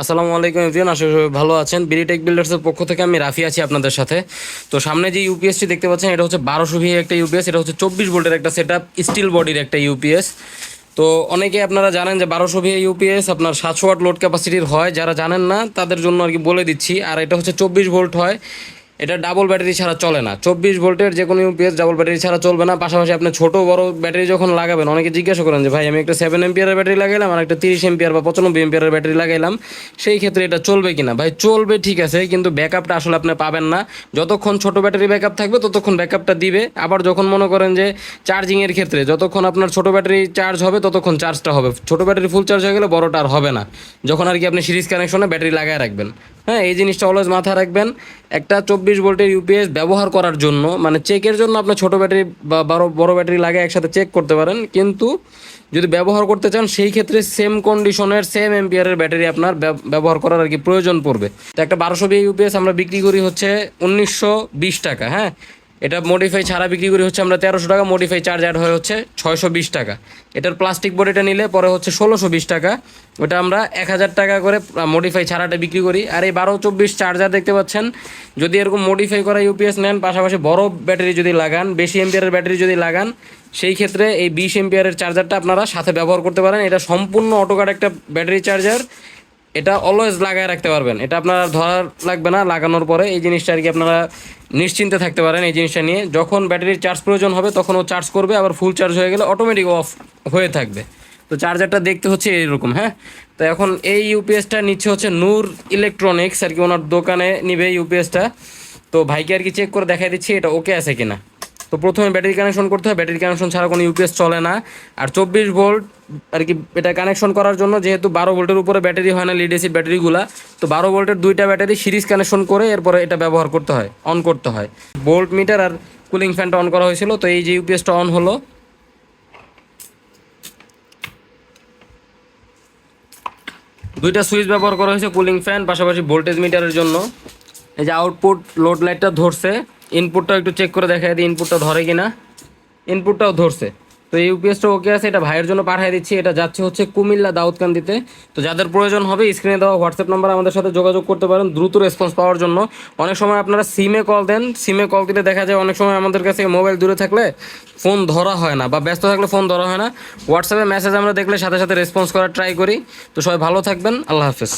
আসসালামু আলাইকুম এভরিওয়ান, আশা ভালো আছেন। বিরিটেক বিল্ডার্সের পক্ষ থেকে আমি রাফি আছি আপনাদের সাথে। তো সামনে যে ইউপিএসটি দেখতে পাচ্ছেন, এটা হচ্ছে বারোশো ভি একটা ইউপিএস এটা হচ্ছে চব্বিশ ভোল্টের একটা সেট স্টিল বডির একটা ইউপিএস তো অনেকে আপনারা জানেন যে বারোশো ভি ইউপিএস আপনার সাতশো ওয়াট লোড ক্যাপাসিটির হয়। যারা জানেন না, তাদের জন্য আর কি বলে দিচ্ছি। আর এটা হচ্ছে চব্বিশ ভোল্ট হয়। এটা ডাবল ব্যাটারি ছাড়া চলে না। চব্বিশ ভোল্টের যে কোনো ইউপিএস ডাবল ব্যাটারি ছাড়া চলবে না। পাশাপাশি আপনি ছোটো বড় ব্যাটারি যখন লাগাবেন, অনেকে জিজ্ঞাসা করেন যে, ভাই, আমি একটা সেভেন এম্পিয়ারের ব্যাটারি লাগাইলাম আর একটা তিরিশ এম্পিয়ার বা পঁচানব্বই এম্পিয়ারের ব্যাটারি লাগাইলাম। সেই ক্ষেত্রে এটা চলবে কিনা? ভাই, চলবে ঠিক আছে, কিন্তু ব্যাকআপটা আসলে আপনি পাবেন না। যতক্ষণ ছোট ব্যাটারি ব্যাকআপ থাকবে, ততক্ষণ ব্যাকআপটা দিবে। আবার যখন মনে করেন যে চার্জিংয়ের ক্ষেত্রে যতক্ষণ আপনার ছোট ব্যাটারি চার্জ হবে, ততক্ষণ চার্জটা হবে। ছোট ব্যাটারি ফুল চার্জ হয়ে গেলে বড়টা আর হবে না। যখন আর কি আপনি সিরিজ কানেকশনে ব্যাটারি লাগায় রাখবেন। হ্যাঁ এই জিনিসটা অলওয়েজ মাথায় রাখবেন। একটা চব্বিশ ভোল্টের ইউপিএস ব্যবহার করার জন্য মানে চেকের জন্য আপনার ছোটো ব্যাটারি বা বারো, বড়ো ব্যাটারি লাগে, একসাথে চেক করতে পারেন। কিন্তু যদি ব্যবহার করতে চান, সেই ক্ষেত্রে সেম কন্ডিশনের সেম এম্পিয়ারের ব্যাটারি আপনার ব্যব- ব্যবহার করার আর কি প্রয়োজন পড়বে। তো একটা বারোশো বি ইউপিএস আমরা বিক্রি করি হচ্ছে উনিশশো বিশ টাকা হ্যাঁ? এটা মডিফাই ছাড়া বিক্রি করি হচ্ছে আমরা তেরোশো টাকা মডিফাই চার্জ অ্যাড হয়ে হচ্ছে ছয়শো বিশ টাকা। এটার প্লাস্টিক বডিটা নিলে পরে হচ্ছে ষোলোশো বিশ টাকা। ওটা আমরা এক হাজার টাকা করে মডিফাই ছাড়াটা বিক্রি করি। আর এই বারো চব্বিশ চার্জার দেখতে পাচ্ছেন, যদি এরকম মডিফাই করা ইউপিএস নেন, পাশাপাশি বড় ব্যাটারি যদি লাগান, বেশি এম্পিয়ারের ব্যাটারি যদি লাগান, সেই ক্ষেত্রে এই বিশ এম্পিয়ারের চার্জারটা আপনারা সাথে ব্যবহার করতে পারেন। এটা সম্পূর্ণ অটোকার একটা ব্যাটারি চার্জার এটা অলওয়েজ লাগায় রাখতে পারবেন। এটা আপনার ধরার লাগবে না, লাগানোর পরে এই জিনিসটা আর কি আপনারা নিশ্চিন্তে থাকতে পারেন এই জিনিসটা নিয়ে। যখন ব্যাটারির চার্জ প্রয়োজন হবে, তখন ও চার্জ করবে, আবার ফুল চার্জ হয়ে গেলে অটোমেটিক অফ হয়ে থাকবে। তো চার্জারটা দেখতে হচ্ছে এরকম হ্যাঁ? তো এখন এই ইউপিএসটা নিচ্ছে হচ্ছে নূর ইলেকট্রনিক্স আর কি ওনার দোকানে নিবে ইউপিএসটা তো ভাইকে আর কি চেক করে দেখাই দিচ্ছি, এটা ওকে আছে কিনা। তো প্রথমে ব্যাটারি কানেকশন করতে হয়। ব্যাটারি কানেকশন ছাড়া কোনো ইউপিএস চলে না। আর চব্বিশ ভোল্ট, আর কি, এটা কানেকশন করার জন্য যেহেতু বারো ভোল্টের উপরে ব্যাটারি হয় না লিড ব্যাটারিগুলা, তো বারো ভোল্টের দুইটা ব্যাটারি সিরিজ কানেকশন করে এরপরে এটা ব্যবহার করতে হয় অন করতে হয়। ভোল্ট মিটার আর কুলিং ফ্যানটা অন করা হয়েছিল, তো এই যে ইউপিএসটা অন হলো। দুইটা সুইচ ব্যবহার করা হয়েছে কুলিং ফ্যান পাশাপাশি ভোল্টেজ মিটারের জন্য। এই যে আউটপুট লোড লাইটটা ধরছে। ইনপুটটাও একটু চেক করে দেখা দিই ইনপুটটা ধরে কিনা। ইনপুটটাও ধরছে। তো এই ইউপিএসটা ওকে আছে, এটা ভাইয়ের জন্য পাঠিয়ে দিচ্ছি। এটা যাচ্ছে হচ্ছে কুমিল্লা দাউদকান্দিতে। তো যাদের প্রয়োজন হবে স্ক্রিনে দেওয়া হোয়াটসঅ্যাপ নাম্বার আমাদের সাথে যোগাযোগ করতে পারেন দ্রুত রেসপন্স পাওয়ার জন্য। অনেক সময় আপনারা সিমে কল দেন সিমে কল দিলে দেখা যায় অনেক সময় আমাদের কাছে মোবাইল দূরে থাকলে ফোন ধরা হয় না বা ব্যস্ত থাকলে ফোন ধরা হয় না। হোয়াটসঅ্যাপে মেসেজ আমরা দেখলে সাথে সাথে রেসপন্স করার ট্রাই করি। তো সবাই ভালো থাকবেন, আল্লাহ হাফেজ।